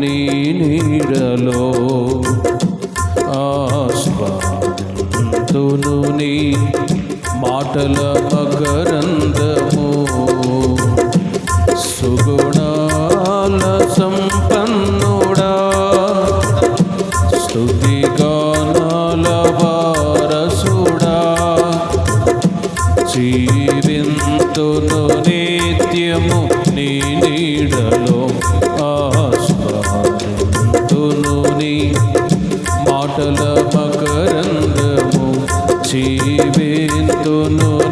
నీ నీడలో ఆస్వాదును నీ మాటల మకరందము సుగుణాల సంపన్నుడా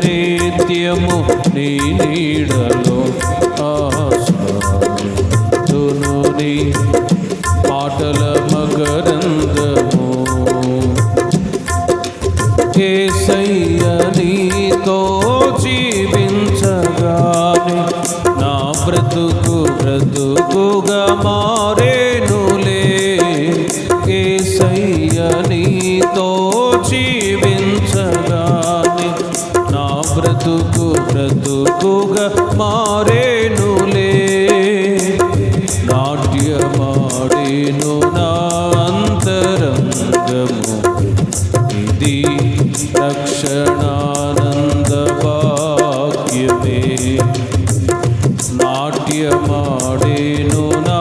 నిత్యము నీ నీడలో ఆశను నీ మాటల మకరందము ఏసయ్య నీతో జీవించగానే నా బ్రతుకు బ్రతుకుగా మారేను. బ్రతుకు బ్రతుకుగా మారేనులే నాట్యమాడేను నా అంతరంగము ఇది రక్షణానంద భాగ్యమే నాట్యమాడేను నా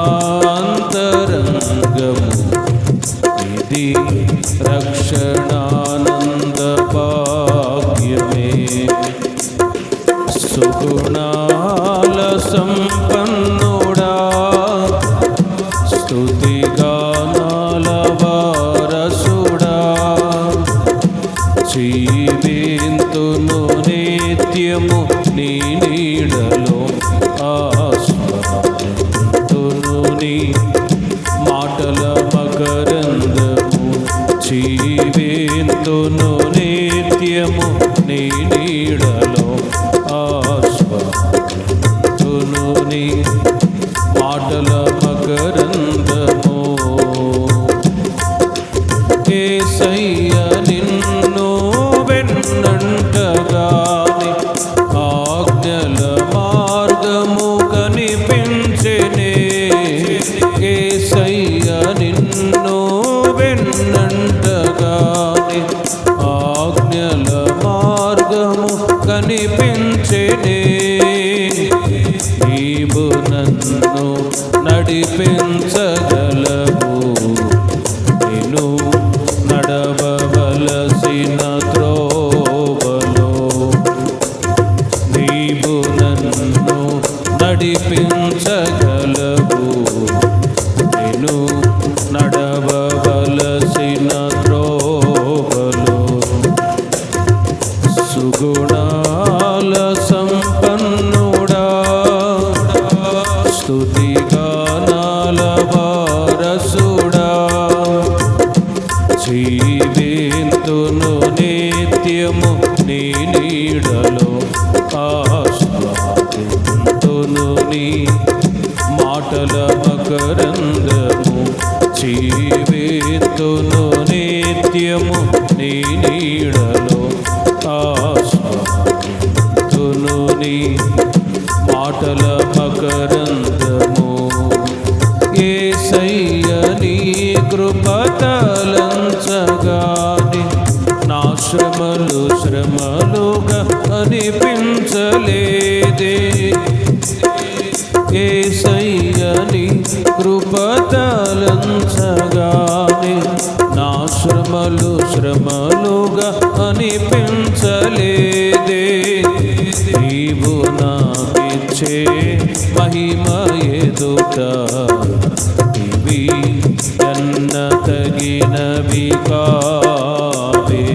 అంతరంగము ఇది రక్షణానంద భాగ్యమే సుగుణాల సంపన్నుడా. స్తుతిగానాల వారసుడా. జీవింతును నిత్యము నీ నీడలో ఆస్వాదును నీ స్తుతిగానాల వారసుడా. జీవింతును నిత్యము నీ నీడలో ఆస్వాదింతును నీ మాటల మకరందము. జీవింతును నిత్యము నీ నీడలో ఆస్వాదింతును నీ మాటల కృపతలంచగాని నా శ్రమలు శ్రమలుగా అనిపించలేదే. ఏసయ్య కృపతలంచగాని నా శ్రమలు శ్రమలుగా అనిపించలేదే. నీవు నాకిచ్చే మహిమ ఎదుట తగినవి కావే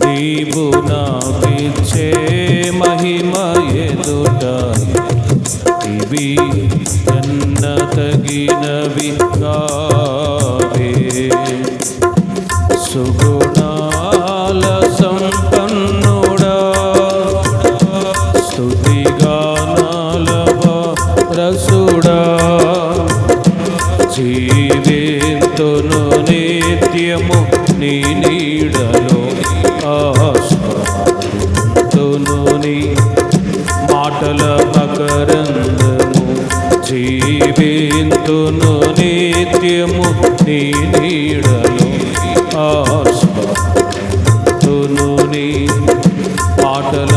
నీవు నాకిచ్చే మహిమ ఎదుట ఇవి ఎన్న తగినవి కావే సుగుణాల నిత్యము నీ నీడలో ఆస్వాదును నీ మాటల మకరందము జీవి జీవింతును నిత్యము నీ నీడలో ఆస్వాదును నీ మాటల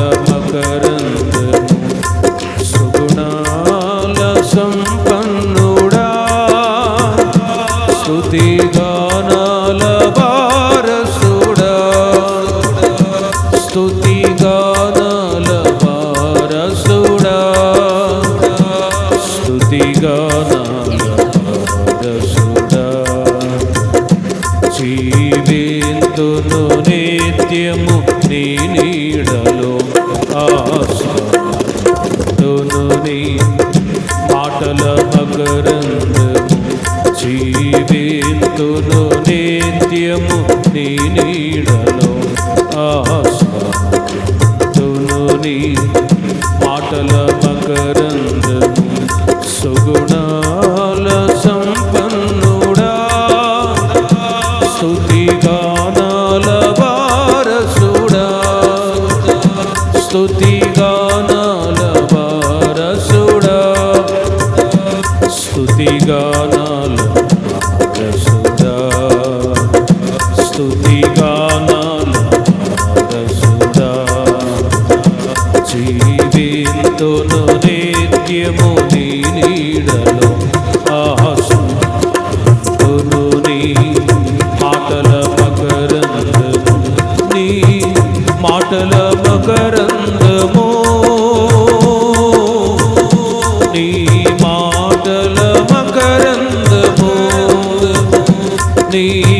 జీవింతును నిత్యము నీ నీడలో ఆశను నీ మాటల మకరందము సుగుణాల సంపన్నుడా. స్తుతిగానాల వారసుడా. జీవింతును నిత్యము నీ నీడలో ఆసు నీ మాటల మకరందము నీ మాటల మకరందము. నీ మాటల మకరందము నీ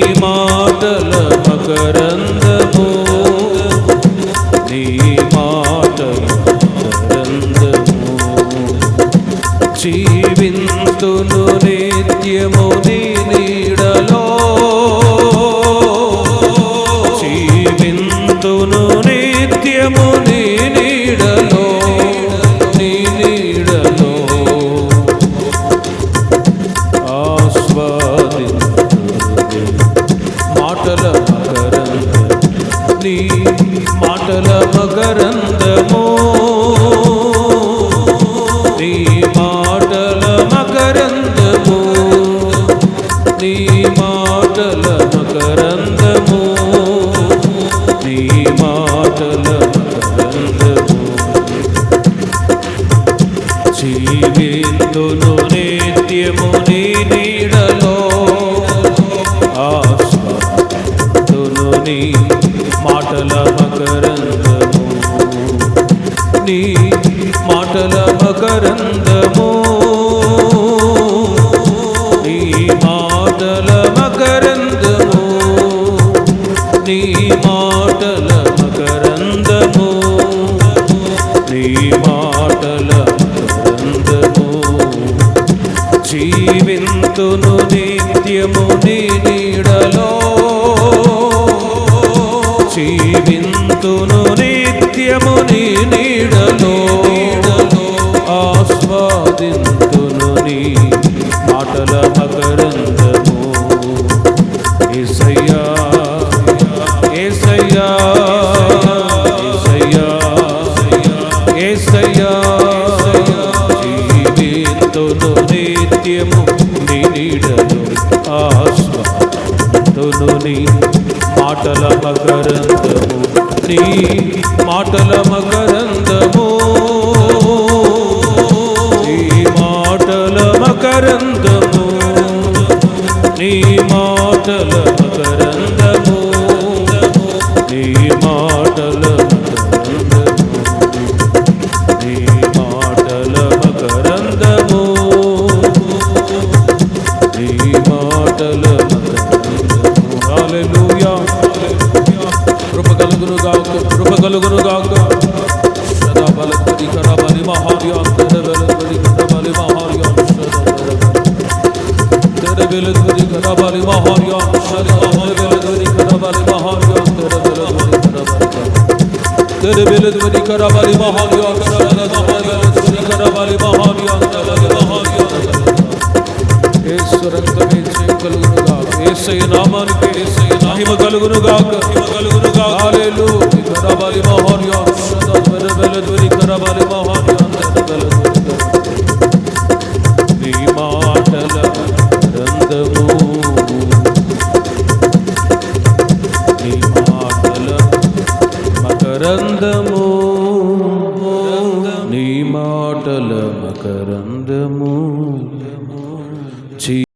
జీవితును నిత్యము నీ నీడలో. ఆస్వాదును నీ మాటల మకరందము. నీ మాటల మకరందము. నీ మాటల మకరందము. నీ మాటల జీవింతును నిత్యము నీ నీడలో. ఆస్వాదింతును నీ మాటల మకరందము. ఏసయ్యా ఏసయ్యా ఏసయ్యా ఏసయ్యా. జీవితును నిత్యము నీ నీడలో. నీ మాటల మకరందము. నీ మాటల మకరందము. నీ మాటల మకరందము. నీ మాటల Dere bele dvani karabali mahali antara bala dvani dvani karabali mahali antara bala mahali antara. ఈశ్వరంతమే జయం కలుగును గాక యేసయ్య నామానికి యేసయ్య నామ కలుగును గాక కలుగును గాక హల్లెలూయా కరాబలి మహోరియా